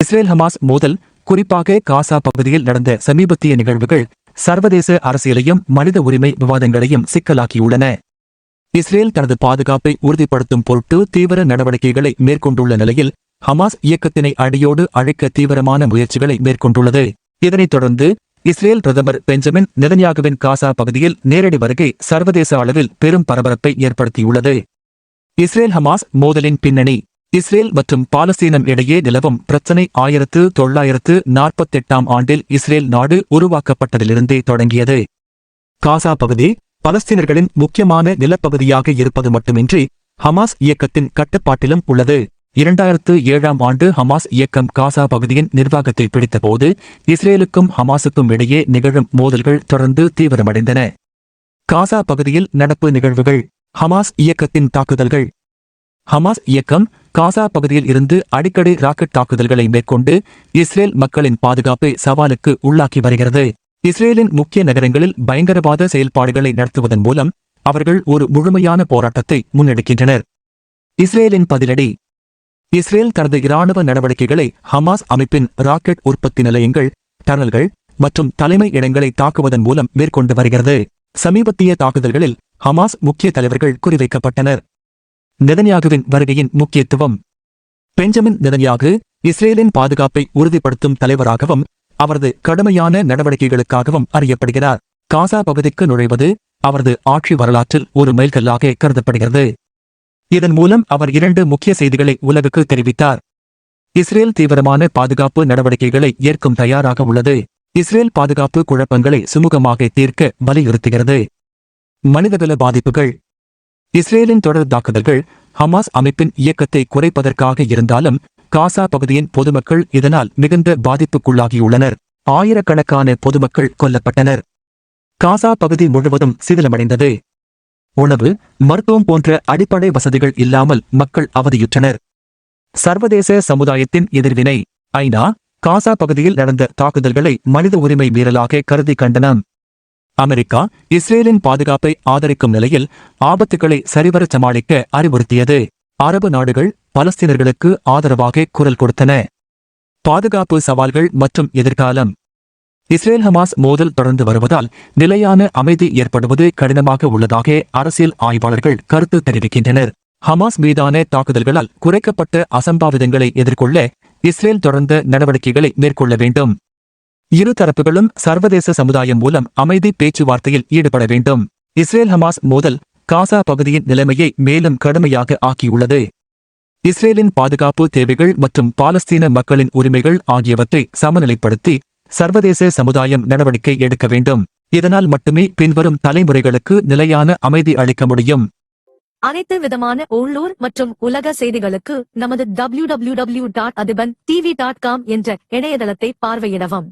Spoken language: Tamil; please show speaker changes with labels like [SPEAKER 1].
[SPEAKER 1] இஸ்ரேல் ஹமாஸ் மோதல் குறிப்பாக காசா பகுதியில் நடந்த சமீபத்திய நிகழ்வுகள் சர்வதேச அரசியலையும் மனித உரிமை விவாதங்களையும் சிக்கலாக்கியுள்ளன. இஸ்ரேல் தனது பாதுகாப்பை உறுதிப்படுத்தும் பொருட்டு தீவிர நடவடிக்கைகளை மேற்கொண்டுள்ள நிலையில் ஹமாஸ் இயக்கத்தினை அடியோடு அழைக்க தீவிரமான முயற்சிகளை மேற்கொண்டுள்ளது. இதனைத் தொடர்ந்து இஸ்ரேல் பிரதமர் பெஞ்சமின் நிதன்யாகுவின் காசா பகுதியில் நேரடி வருகை சர்வதேச அளவில் பெரும் பரபரப்பை ஏற்படுத்தியுள்ளது. இஸ்ரேல் ஹமாஸ் மோதலின் பின்னணி இஸ்ரேல் மற்றும் பாலஸ்தீனம் இடையே நிலவும் பிரச்சினை ஆயிரத்து தொள்ளாயிரத்து நாற்பத்தெட்டாம் ஆண்டில் இஸ்ரேல் நாடு உருவாக்கப்பட்டதிலிருந்தே தொடங்கியது. காசா பகுதி பலஸ்தீனர்களின் முக்கியமான நிலப்பகுதியாக இருப்பது மட்டுமின்றி ஹமாஸ் இயக்கத்தின் கட்டுப்பாட்டிலும் உள்ளது. இரண்டாயிரத்து ஏழாம் ஆண்டு ஹமாஸ் இயக்கம் காசா பகுதியின் நிர்வாகத்தை பிடித்தபோது இஸ்ரேலுக்கும் ஹமாஸுக்கும் இடையே நிகழும் மோதல்கள் தொடர்ந்து தீவிரமடைந்தன. காசா பகுதியில் நடப்பு நிகழ்வுகள் ஹமாஸ் இயக்கத்தின் தாக்குதல்கள். ஹமாஸ் இயக்கம் காசா பகுதியில் இருந்து அடிக்கடி ராக்கெட் தாக்குதல்களை மேற்கொண்டு இஸ்ரேல் மக்களின் பாதுகாப்பை சவாலுக்கு உள்ளாக்கி வருகிறது. இஸ்ரேலின் முக்கிய நகரங்களில் பயங்கரவாத செயல்பாடுகளை நடத்துவதன் மூலம் அவர்கள் ஒரு முழுமையான போராட்டத்தை முன்னெடுக்கின்றனர். இஸ்ரேலின் பதிலடி. இஸ்ரேல் தனது இராணுவ நடவடிக்கைகளை ஹமாஸ் அமைப்பின் ராக்கெட் உற்பத்தி நிலையங்கள் டனல்கள் மற்றும் தலைமை இடங்களை தாக்குவதன் மூலம் மேற்கொண்டு வருகிறது. சமீபத்திய தாக்குதல்களில் ஹமாஸ் முக்கிய தலைவர்கள் குறிவைக்கப்பட்டனர். நெதன்யாகுவின் வருகையின் முக்கியத்துவம். பெஞ்சமின் நெதன்யாகு இஸ்ரேலின் பாதுகாப்பை உறுதிப்படுத்தும் தலைவராகவும் அவரது கடுமையான நடவடிக்கைகளுக்காகவும் அறியப்படுகிறார். காசா பகுதிக்கு நுழைவது அவரது ஆட்சி வரலாற்றில் ஒரு மைல்கல்லாக கருதப்படுகிறது. இதன் மூலம் அவர் இரண்டு முக்கிய செய்திகளை உலகுக்கு தெரிவித்தார். இஸ்ரேல் தீவிரமான பாதுகாப்பு நடவடிக்கைகளை ஏற்கும் தயாராக உள்ளது. இஸ்ரேல் பாதுகாப்பு குழப்பங்களை சுமூகமாக தீர்க்க வலியுறுத்துகிறது. மனிதநல பாதிப்புகள் இஸ்ரேலின் தொடர் தாக்குதல்கள் ஹமாஸ் அமைப்பின் இயக்கத்தை குறைப்பதற்காக இருந்தாலும் காசா பகுதியின் பொதுமக்கள் இதனால் மிகுந்த பாதிப்புக்குள்ளாகியுள்ளனர். ஆயிரக்கணக்கான பொதுமக்கள் கொல்லப்பட்டனர். காசா பகுதி முழுவதும் சிதிலமடைந்தது. உணவு மருத்துவம் போன்ற அடிப்படை வசதிகள் இல்லாமல் மக்கள் அவதியுற்றனர். சர்வதேச சமுதாயத்தின் எதிர்வினை. ஐநா காசா பகுதியில் நடந்த தாக்குதல்களை மனித உரிமை மீறலாக கருதி கண்டனம். அமெரிக்கா இஸ்ரேலின் பாதுகாப்பை ஆதரிக்கும் நிலையில் ஆபத்துகளை சரிவர சமாளிக்க அறிவுறுத்தியது. அரபு நாடுகள் பலஸ்தீனர்களுக்கு ஆதரவாக குரல் கொடுத்தன. பாதுகாப்பு சவால்கள் மற்றும் எதிர்காலம். இஸ்ரேல் ஹமாஸ் மோதல் தொடர்ந்து வருவதால் நிலையான அமைதி ஏற்படுவது கடினமாக உள்ளதாக அரசியல் ஆய்வாளர்கள் கருத்து தெரிவிக்கின்றனர். ஹமாஸ் மீதான தாக்குதல்களால் குறைக்கப்பட்ட அசம்பாவிதங்களை எதிர்கொள்ள இஸ்ரேல் தொடர்ந்த நடவடிக்கைகளை மேற்கொள்ள வேண்டும். இரு தரப்புகளும் சர்வதேச சமுதாயம் மூலம் அமைதி பேச்சுவார்த்தையில் ஈடுபட வேண்டும். இஸ்ரேல் ஹமாஸ் மோதல் காசா பகுதியின் நிலைமையை மேலும் கடுமையாக ஆக்கியுள்ளது. இஸ்ரேலின் பாதுகாப்பு தேவைகள் மற்றும் பாலஸ்தீன மக்களின் உரிமைகள் ஆகியவற்றை சமநிலைப்படுத்தி சர்வதேச சமுதாயம் நடவடிக்கை எடுக்க வேண்டும். இதனால் மட்டுமே பின்வரும் தலைமுறைகளுக்கு நிலையான அமைதி அளிக்க முடியும்.
[SPEAKER 2] அனைத்து விதமான உள்ளூர் மற்றும் உலக செய்திகளுக்கு நமது W W W dot Athiban TV dot com என்ற இணையதளத்தை பார்வையிடவும்.